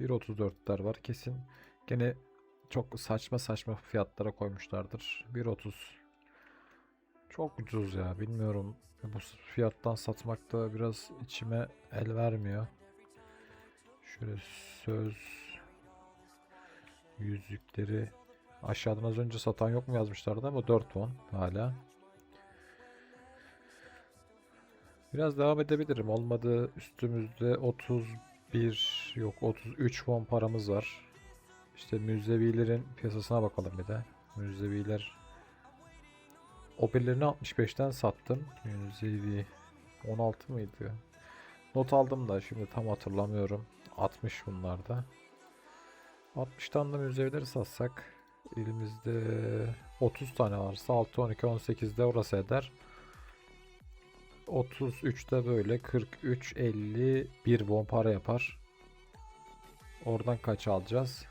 1.34'ler var kesin. Gene çok saçma saçma fiyatlara koymuşlardır. 1.30 çok ucuz ya bilmiyorum. Bu fiyattan satmak da biraz içime el vermiyor. Şöyle söz yüzükleri aşağıdan az önce satan yok mu yazmışlardı ama 4 won hala. Biraz devam edebilirim. Olmadı üstümüzde 31 yok 33 won paramız var. İşte müzevilerin piyasasına bakalım bir de. Müzeviler Opel'lerini 65'ten sattım. Müzevi 16 mıydı? Not aldım da şimdi tam hatırlamıyorum. 60 bunlarda. 60'tan da müzevileri satsak elimizde 30 tane varsa 6, 12, 18'de orası eder. 33'te böyle 43, 50, 1 won para yapar. Oradan kaç alacağız?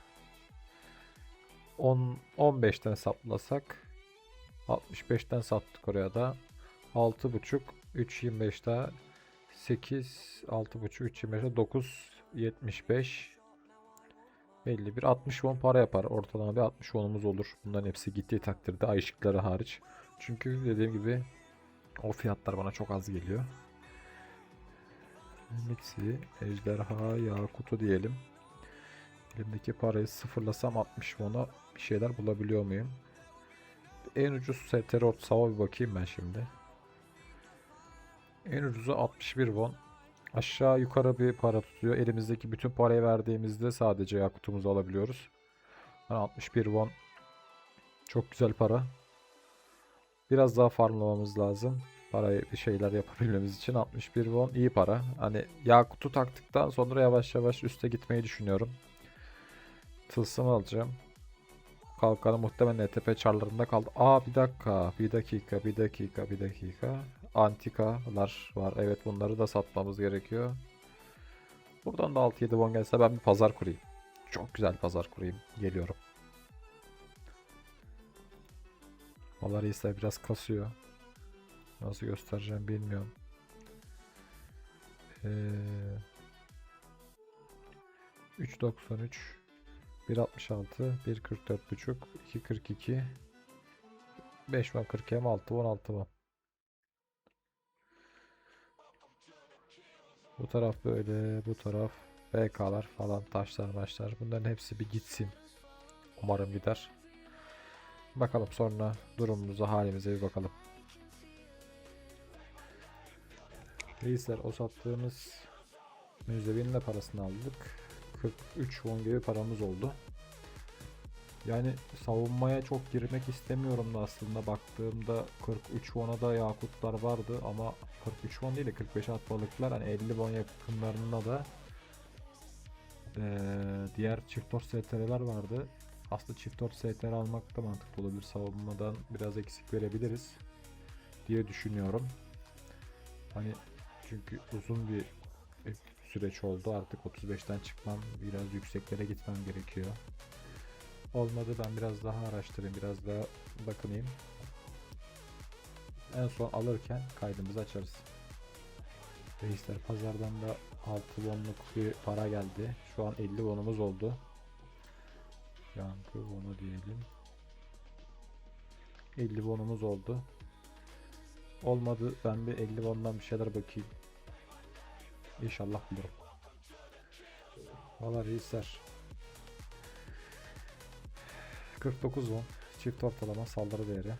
10, 15'ten hesaplasak 65'ten sattık oraya da. 6.5 3.25 daha 8 6.5 3.25 9 75 51 60 won para yapar. Ortalama bir 60 wonumuz olur. Bunların hepsi gittiği takdirde ay ışıkları hariç. Çünkü dediğim gibi o fiyatlar bana çok az geliyor. Mixi, ejderha, yakutu diyelim. Elimdeki parayı sıfırlasam 60 won'a bir şeyler bulabiliyor muyum? En ucuz STR ortasama bir bakayım ben şimdi. En ucuzu 61 won. Aşağı yukarı bir para tutuyor. Elimizdeki bütün parayı verdiğimizde sadece yakutumuzu alabiliyoruz. Yani 61 won çok güzel para. Biraz daha farmlamamız lazım. Parayı bir şeyler yapabilmemiz için 61 won iyi para. Hani yakutu taktıktan sonra yavaş yavaş üste gitmeyi düşünüyorum. Tılsım alacağım. Kalkanı muhtemelen ETP çarlarında kaldı. Aa bir dakika, bir dakika, bir dakika, bir dakika. Antikalar var. Evet bunları da satmamız gerekiyor. Buradan da 6-7 won gelse ben bir pazar kurayım. Çok güzel pazar kurayım. Geliyorum. Vallahi reisler biraz kasıyor. Nasıl göstereceğim bilmiyorum. Ee, 3.93 1.66 1.44.5 2.42 5 van 40 hem 6 16 van. Bu taraf böyle, bu taraf BK'lar falan, taşlar, maçlar. Bunların hepsi bir gitsin. Umarım gider. Bakalım sonra durumumuza, halimize bir bakalım. Reisler o sattığımız müzevinin de parasını aldık. 43 won gibi paramız oldu. Yani savunmaya çok girmek istemiyorum da aslında baktığımda 43 won'a da yakutlar vardı ama 43 won değil de 45 at balıklar hani 50 won yakınlarında da eee, diğer çift STR'ler vardı. Aslında çift dört STR almak da mantıklı olabilir. Savunmadan biraz eksik verebiliriz diye düşünüyorum. Hani çünkü uzun bir süreç oldu. Artık 35'ten çıkmam, biraz yükseklere gitmem gerekiyor. Olmadı ben biraz daha araştırayım, biraz daha bakınayım. En son alırken kaydımızı açarız. Reisler pazardan da 6 wonluk bir para geldi. Şu an 50 wonumuz oldu. Yankı wonu diyelim. 50 wonumuz oldu. Olmadı ben bir 50 wondan bir şeyler bakayım. İnşallah bulurum. Valla reisler. 49 won çift ortalama saldırı değeri.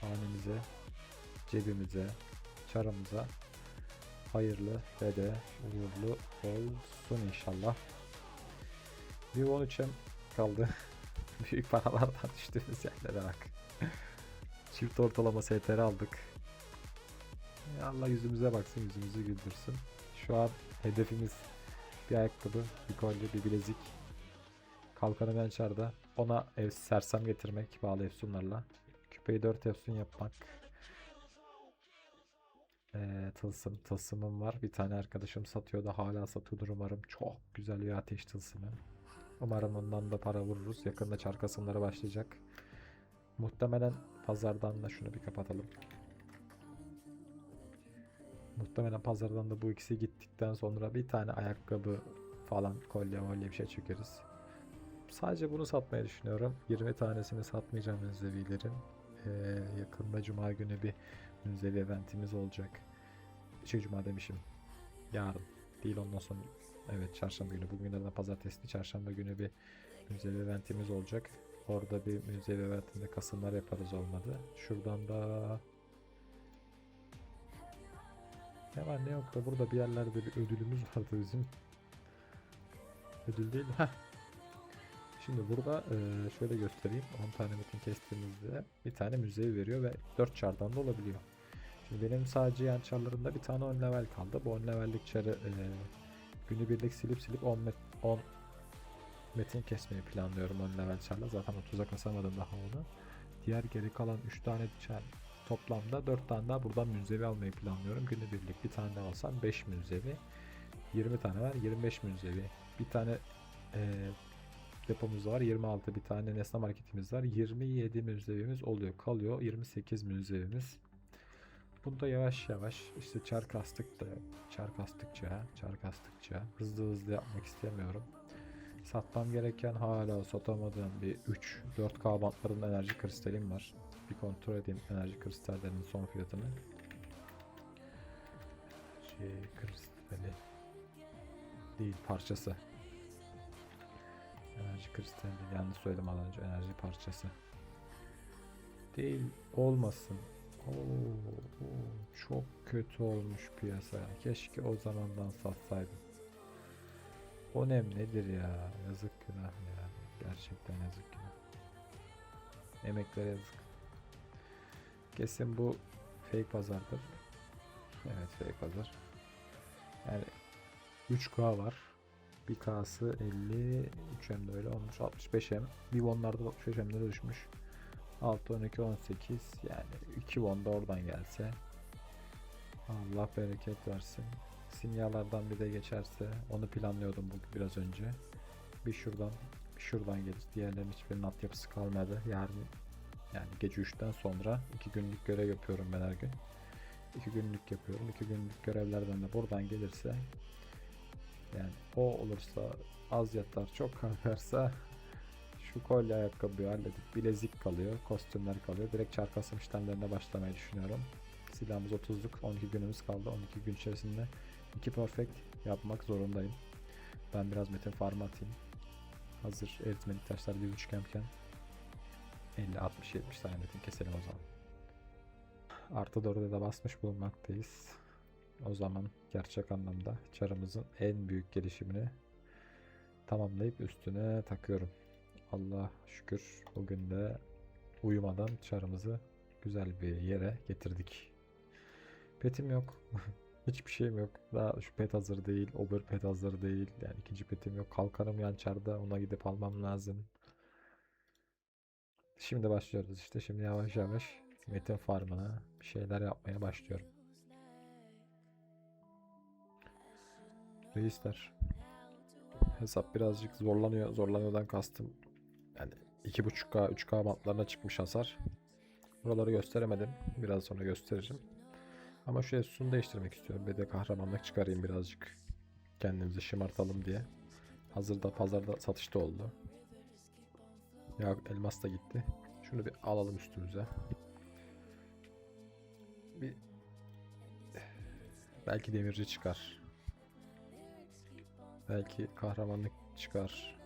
Hanemize, cebimize, çarımıza hayırlı ve de uğurlu olsun inşallah. Bir 13'em kaldı. Büyük paralardan düştüğümüz yerlere bak. Çift ortalama STR aldık. Allah yüzümüze baksın, yüzümüzü güldürsün. Şu an hedefimiz bir ayakkabı, bir kolye, bir bilezik. Kalkanı ben çarda. Ona ev sersem getirmek bağlı efsunlarla. Küpeyi 4 efsun yapmak. Ee, tılsım. Tılsımım var. Bir tane arkadaşım satıyor da hala satıyordur umarım. Çok güzel bir ateş tılsımı. Umarım ondan da para vururuz. Yakında çar kasımları başlayacak. Muhtemelen pazardan da şunu bir kapatalım. Muhtemelen pazardan da bu ikisi gittikten sonra bir tane ayakkabı falan kolye molye bir şey çekeriz. Sadece bunu satmayı düşünüyorum. 20 tanesini satmayacağım münzevilerin. Ee, yakında cuma günü bir münzevi eventimiz olacak. Şey cuma demişim. Yarın değil ondan sonra. Evet çarşamba günü. Bugün de pazartesi çarşamba günü bir münzevi eventimiz olacak. Orada bir münzevi eventinde kasımlar yaparız olmadı. Şuradan da ne var ne yok da burada bir yerlerde bir ödülümüz vardı bizim. Ödül değil. Heh. Şimdi burada eee, şöyle göstereyim. 10 tane metin kestiğimizde bir tane müzevi veriyor ve 4 çardan da olabiliyor. Şimdi benim sadece yan bir tane 10 level kaldı. Bu 10 levellik çarı eee günübirlik silip silip 10, met 10 metin kesmeyi planlıyorum 10 level çarla. Zaten 30'a kasamadım daha onu. Diğer geri kalan 3 tane çar toplamda 4 tane daha buradan münzevi almayı planlıyorum. Günübirlik bir tane alsam 5 münzevi. 20 tane var 25 münzevi. Bir tane eee depomuz var 26 bir tane nesne marketimiz var 27 münzevimiz oluyor kalıyor 28 münzevimiz Bunda yavaş yavaş işte çar kastık da çar kastıkça çar kastıkça hızlı hızlı yapmak istemiyorum satmam gereken hala satamadığım bir 3 4K bantlarında enerji kristalim var bir kontrol edeyim enerji kristallerinin son fiyatını şey kristali değil parçası Enerji kristali. Yanlış söyledim az önce. Enerji parçası. Değil. Olmasın. Oo, çok kötü olmuş piyasa. Keşke o zamandan satsaydım. O nem nedir ya? Yazık günah ya. Gerçekten yazık günah. Emeklere yazık. Kesin bu fake pazardır. Evet fake pazar. Yani 3K var. Bir K'sı 50, 3M de öyle olmuş 65M. Bir wonlarda 65M'lere düşmüş. 6, 12, 18 yani 2 won da oradan gelse Allah bereket versin. Sinyalardan bir de geçerse onu planlıyordum bu biraz önce. Bir şuradan bir şuradan gelir. Diğerlerinin hiçbirinin altyapısı kalmadı. Yarın yani gece 3'ten sonra 2 günlük görev yapıyorum ben her gün. 2 günlük yapıyorum. 2 günlük görevlerden de buradan gelirse yani o olursa az yatar çok kalkarsa şu kolye ayakkabıyı halledip bilezik kalıyor, kostümler kalıyor. Direkt çarkasım işlemlerine başlamayı düşünüyorum. Silahımız 30'luk, 12 günümüz kaldı. 12 gün içerisinde 2 perfect yapmak zorundayım. Ben biraz metin farm atayım. Hazır eritmelik taşlar bir buçuk emken 50, 60, 70 tane metin keselim o zaman. Artı 4'e de basmış bulunmaktayız. O zaman gerçek anlamda çarımızın en büyük gelişimini tamamlayıp üstüne takıyorum. Allah şükür bugün de uyumadan çarımızı güzel bir yere getirdik. Petim yok. Hiçbir şeyim yok. Daha şu pet hazır değil. Over pet hazır değil. Yani ikinci petim yok. Kalkanım yan çarda. Ona gidip almam lazım. Şimdi başlıyoruz işte. Şimdi yavaş yavaş metin farmına bir şeyler yapmaya başlıyorum. Reisler. Hesap birazcık zorlanıyor. Zorlanıyordan kastım. Yani 2.5K 3K bantlarına çıkmış hasar. Buraları gösteremedim. Biraz sonra gösteririm. Ama şu Esus'unu değiştirmek istiyorum. Bir de kahramanlık çıkarayım birazcık. Kendimizi şımartalım diye. Hazırda pazarda satışta oldu. Ya elmas da gitti. Şunu bir alalım üstümüze. Bir belki demirci çıkar. Belki kahramanlık çıkar.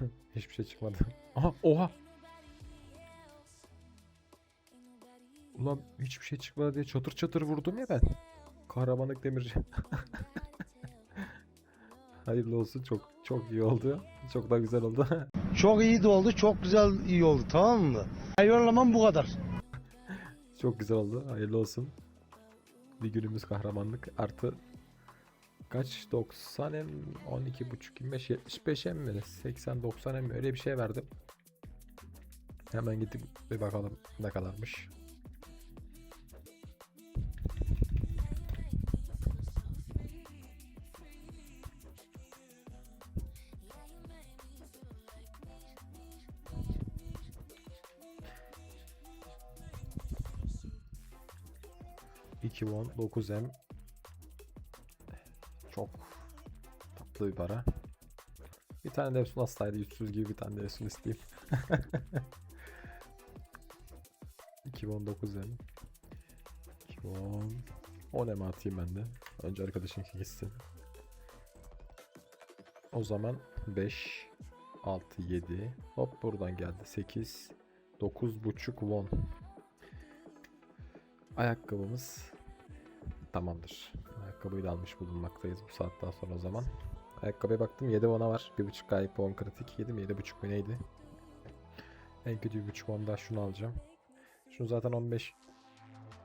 Hiçbir şey çıkmadı. Aha oha. Ulan hiçbir şey çıkmadı diye çatır çatır vurdum ya ben. Kahramanlık demirci. Hayırlı olsun çok çok iyi oldu. Çok da güzel oldu. Çok iyi de oldu, çok güzel iyi oldu tamam mı? Hayvanlamam bu kadar. çok güzel oldu. Hayırlı olsun. Bir günümüz kahramanlık artı kaç 90 m 12 buçuk 25 75 m mi 80 90 m öyle bir şey verdim. Hemen gidip bir bakalım ne kadarmış. İki won 9 m tatlı bir para. Bir tane de Efsun hastaydı. Yüzsüz gibi bir tane de Efsun isteyeyim. 2019 yani. 2010 10 eme atayım ben de. Önce arkadaşınki gitsin. O zaman 5 6 7 hop buradan geldi 8 9 buçuk won. Ayakkabımız tamamdır. Ayakkabıyı da almış bulunmaktayız bu saatten sonra o zaman. Ayakkabıya baktım 7 won'a var. 1.5 gayip won kritik. 7 mi 7.5 mu neydi? En kötü 1.5 won da şunu alacağım. Şunu zaten 15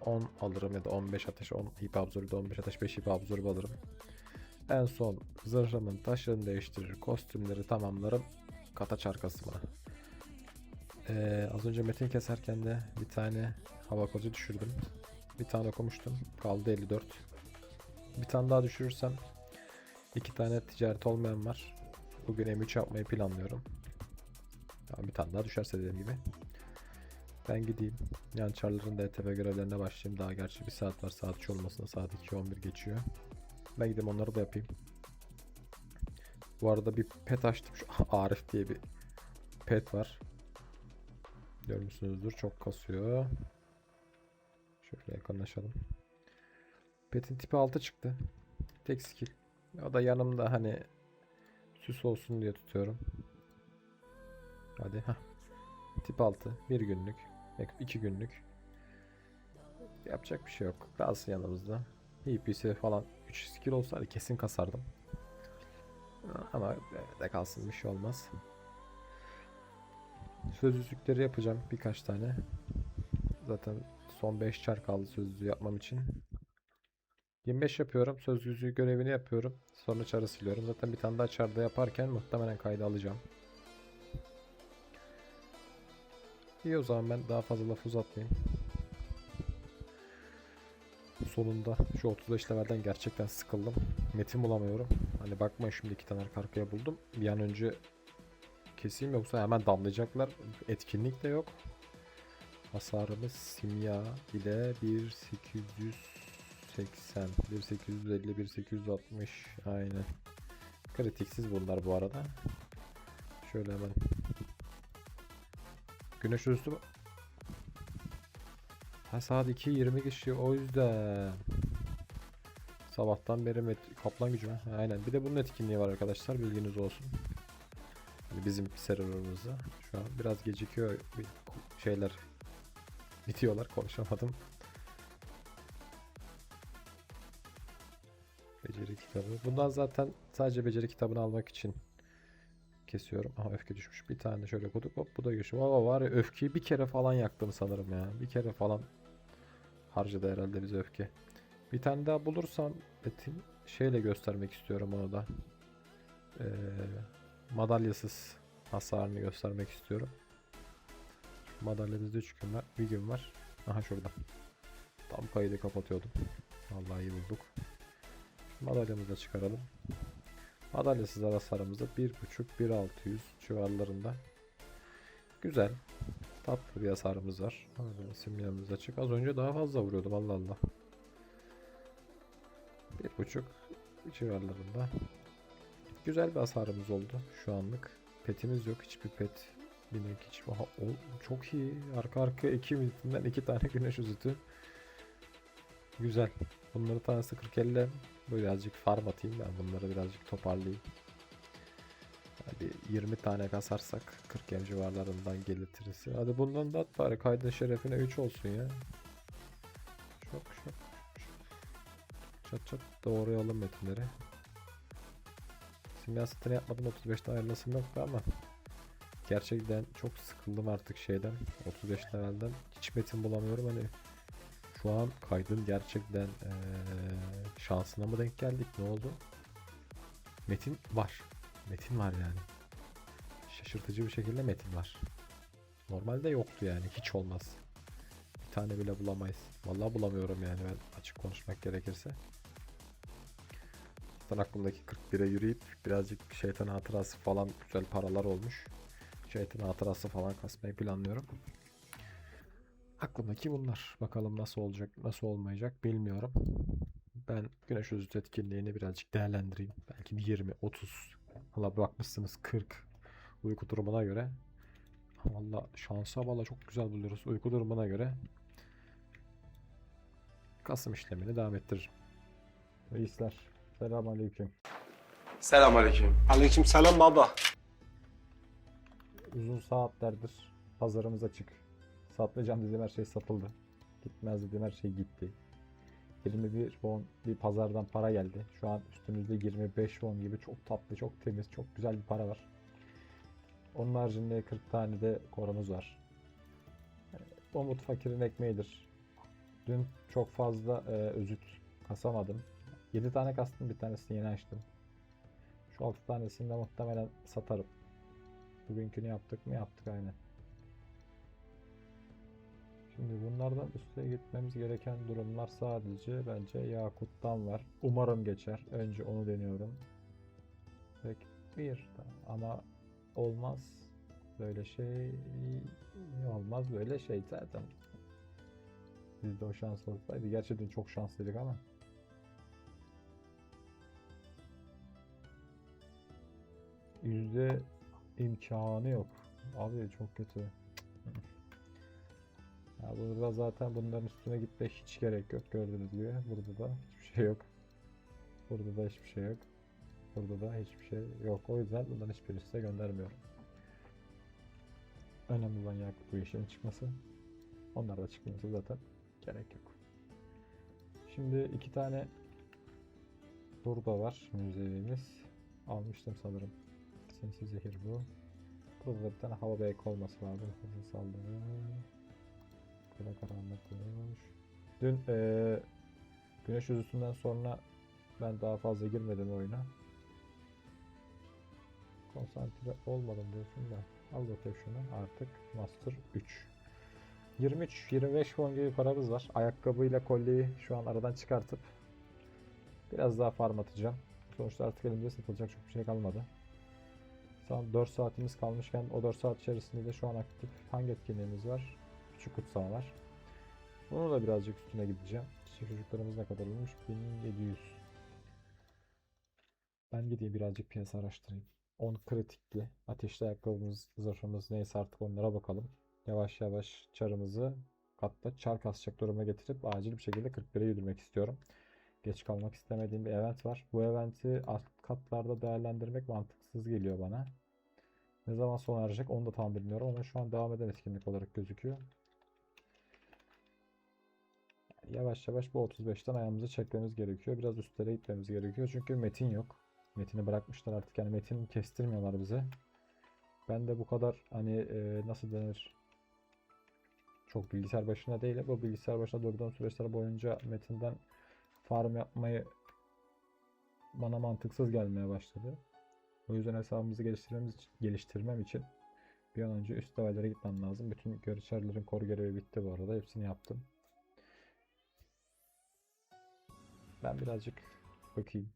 10 alırım ya da 15 ateş 10 hip absorbe 15 ateş 5 hip absorbe alırım. En son zırhımın taşını değiştirir, kostümleri tamamlarım. Kata çarkasıma. Ee, az önce metin keserken de bir tane hava kozu düşürdüm. Bir tane okumuştum. Kaldı 54. Bir tane daha düşürürsem iki tane ticaret olmayan var. Bugün M3 yapmayı planlıyorum. Tamam, bir tane daha düşerse dediğim gibi. Ben gideyim. Yan çarların DTP görevlerine başlayayım. Daha gerçi bir saat var. Saat 3 olmasına saat 2.11 geçiyor. Ben gideyim onları da yapayım. Bu arada bir pet açtım. Şu Arif diye bir pet var. Görmüşsünüzdür. Çok kasıyor. Şöyle yakınlaşalım. Pet'in tipi 6 çıktı. Tek skill. O da yanımda hani süs olsun diye tutuyorum. Hadi ha. Tip 6. Bir günlük. 2 günlük. Yapacak bir şey yok. Kalsın yanımızda. HP'si falan 3 skill olsaydı kesin kasardım. Ama de kalsın bir şey olmaz. Sözlükleri yapacağım birkaç tane. Zaten son 5 çar kaldı sözlüğü yapmam için. 25 yapıyorum. Sözlüğü görevini yapıyorum. Sonra çarı siliyorum. Zaten bir tane daha çarda yaparken muhtemelen kaydı alacağım. İyi o zaman ben daha fazla laf uzatmayayım. Sonunda şu 35 levelden gerçekten sıkıldım. Metin bulamıyorum. Hani bakma şimdi iki tane arka arkaya buldum. Bir an önce keseyim yoksa hemen damlayacaklar. Etkinlik de yok. Hasarımız simya ile 1880, 1850, 1860 aynen. Kritiksiz bunlar bu arada. Şöyle hemen. Güneş üstü Ha saat 2 20 kişi o yüzden. Sabahtan beri met- kaplan gücü? Ha, Aynen. Bir de bunun etkinliği var arkadaşlar. Bilginiz olsun. Yani bizim serverımızda. Şu an biraz gecikiyor şeyler. Bitiyorlar. Konuşamadım. Kitabı. Bundan zaten sadece beceri kitabını almak için kesiyorum. Aha öfke düşmüş. Bir tane şöyle koduk hop bu da güçlü. Valla var ya öfkeyi bir kere falan yaktım sanırım ya. Bir kere falan harcadı herhalde bize öfke. Bir tane daha bulursam Metin şeyle göstermek istiyorum onu da. Ee, madalyasız hasarını göstermek istiyorum. Madalyamızda 3 gün var. Bir gün var. Aha şurada. Tam kaydı kapatıyordum. Vallahi iyi bulduk. Madalyamızı da çıkaralım. Madalyasız hasarımızda 1.5-1.600 civarlarında. Güzel. Tatlı bir hasarımız var. Hadi simyamız açık. Az önce daha fazla vuruyordum Allah Allah. 1.5 civarlarında. Güzel bir hasarımız oldu şu anlık. Petimiz yok. Hiçbir pet binek hiç. Aha, o, çok iyi. Arka arka iki mitinden iki tane güneş üzütü. Güzel. Bunları tanesi 40 elle Böyle birazcık farm atayım ben bunları birazcık toparlayayım. Hadi 20 tane kasarsak 40 em civarlarından gelirtiriz. Hadi bundan da at bari kaydın şerefine 3 olsun ya. Çok çok. Çat çat doğrayalım metinleri. Simya setini yapmadım 35'ten ayrılasım yoktu ama gerçekten çok sıkıldım artık şeyden 35 levelden hiç metin bulamıyorum hani şu an kaydın gerçekten eee, şansına mı denk geldik? Ne oldu? Metin var. Metin var yani. Şaşırtıcı bir şekilde metin var. Normalde yoktu yani. Hiç olmaz. Bir tane bile bulamayız. Vallahi bulamıyorum yani ben açık konuşmak gerekirse. Zaten aklımdaki 41'e yürüyüp birazcık şeytan hatırası falan güzel paralar olmuş. Şeytan hatırası falan kasmayı planlıyorum. Aklımdaki bunlar. Bakalım nasıl olacak, nasıl olmayacak bilmiyorum. Ben Güneş özüt etkinliğini birazcık değerlendireyim. Belki bir 20, 30. Valla bakmışsınız 40 uyku durumuna göre. Valla şansa valla çok güzel buluyoruz uyku durumuna göre. Kasım işlemini devam ettiririm. Reisler. Selamünaleyküm. Selamünaleyküm. Aleyküm selam baba. Uzun saatlerdir pazarımız açık. Satmayacağım dediğim her şey satıldı. Gitmez dediğim her şey gitti. 21 won bir pazardan para geldi. Şu an üstümüzde 25 won gibi çok tatlı, çok temiz, çok güzel bir para var. Onun haricinde 40 tane de korumuz var. Umut fakirin ekmeğidir. Dün çok fazla e, özüt kasamadım. 7 tane kastım bir tanesini yeni açtım. Şu 6 tanesini de muhtemelen satarım. Bugünkünü yaptık mı? Yaptık aynen. Şimdi bunlardan üstüne gitmemiz gereken durumlar sadece bence Yakut'tan var. Umarım geçer. Önce onu deniyorum. Tek bir ama olmaz böyle şey olmaz böyle şey zaten. Bizde o şans olsaydı. Gerçekten çok şanslıydık ama. Yüzde imkanı yok. Abi çok kötü. Ya burada zaten bunların üstüne gitme hiç gerek yok gördüğünüz gibi. Burada da hiçbir şey yok. Burada da hiçbir şey yok. Burada da hiçbir şey yok. O yüzden bunların hiçbirini size göndermiyorum. Önemli olan Yakup bu işin çıkması. Onlar da çıkmayınca zaten gerek yok. Şimdi iki tane burada var müzevimiz. Almıştım sanırım. Sinsi zehir bu. Burada da bir tane hava bek olması lazım. Hızlı saldırı. Kara karanlık kuruş. Dün eee güneş yüzüsünden sonra ben daha fazla girmedim oyuna. Konsantre olmadım diyorsun da. Al bakayım şunu artık Master 3. 23-25 won gibi paramız var. Ayakkabıyla kolyeyi şu an aradan çıkartıp biraz daha farm atacağım. Sonuçta artık elimde satılacak çok bir şey kalmadı. Son 4 saatimiz kalmışken o 4 saat içerisinde de şu an aktif hangi etkinliğimiz var? Küçük kutsal var. Bunu da birazcık üstüne gideceğim. Çiçek çocuklarımız ne kadar olmuş? 1700. Ben gideyim birazcık piyasa araştırayım. 10 kritikli. Ateşli ayakkabımız, zırhımız neyse artık onlara bakalım. Yavaş yavaş çarımızı katta çar kasacak duruma getirip acil bir şekilde 41'e yürümek istiyorum. Geç kalmak istemediğim bir event var. Bu eventi alt katlarda değerlendirmek mantıksız geliyor bana. Ne zaman sona erecek onu da tam bilmiyorum ama şu an devam eden etkinlik olarak gözüküyor. Yavaş yavaş bu 35'ten ayağımızı çekmemiz gerekiyor. Biraz üstlere gitmemiz gerekiyor. Çünkü metin yok. Metini bırakmışlar artık. Yani metin kestirmiyorlar bize. Ben de bu kadar hani e, nasıl denir çok bilgisayar başına değil bu bilgisayar başına durduğum süreçler boyunca metinden farm yapmayı bana mantıksız gelmeye başladı. O yüzden hesabımızı geliştirmemiz geliştirmem için bir an önce üst seviyelere gitmem lazım. Bütün görüşerlerin kor görevi bitti bu arada. Hepsini yaptım. Ben birazcık bakayım.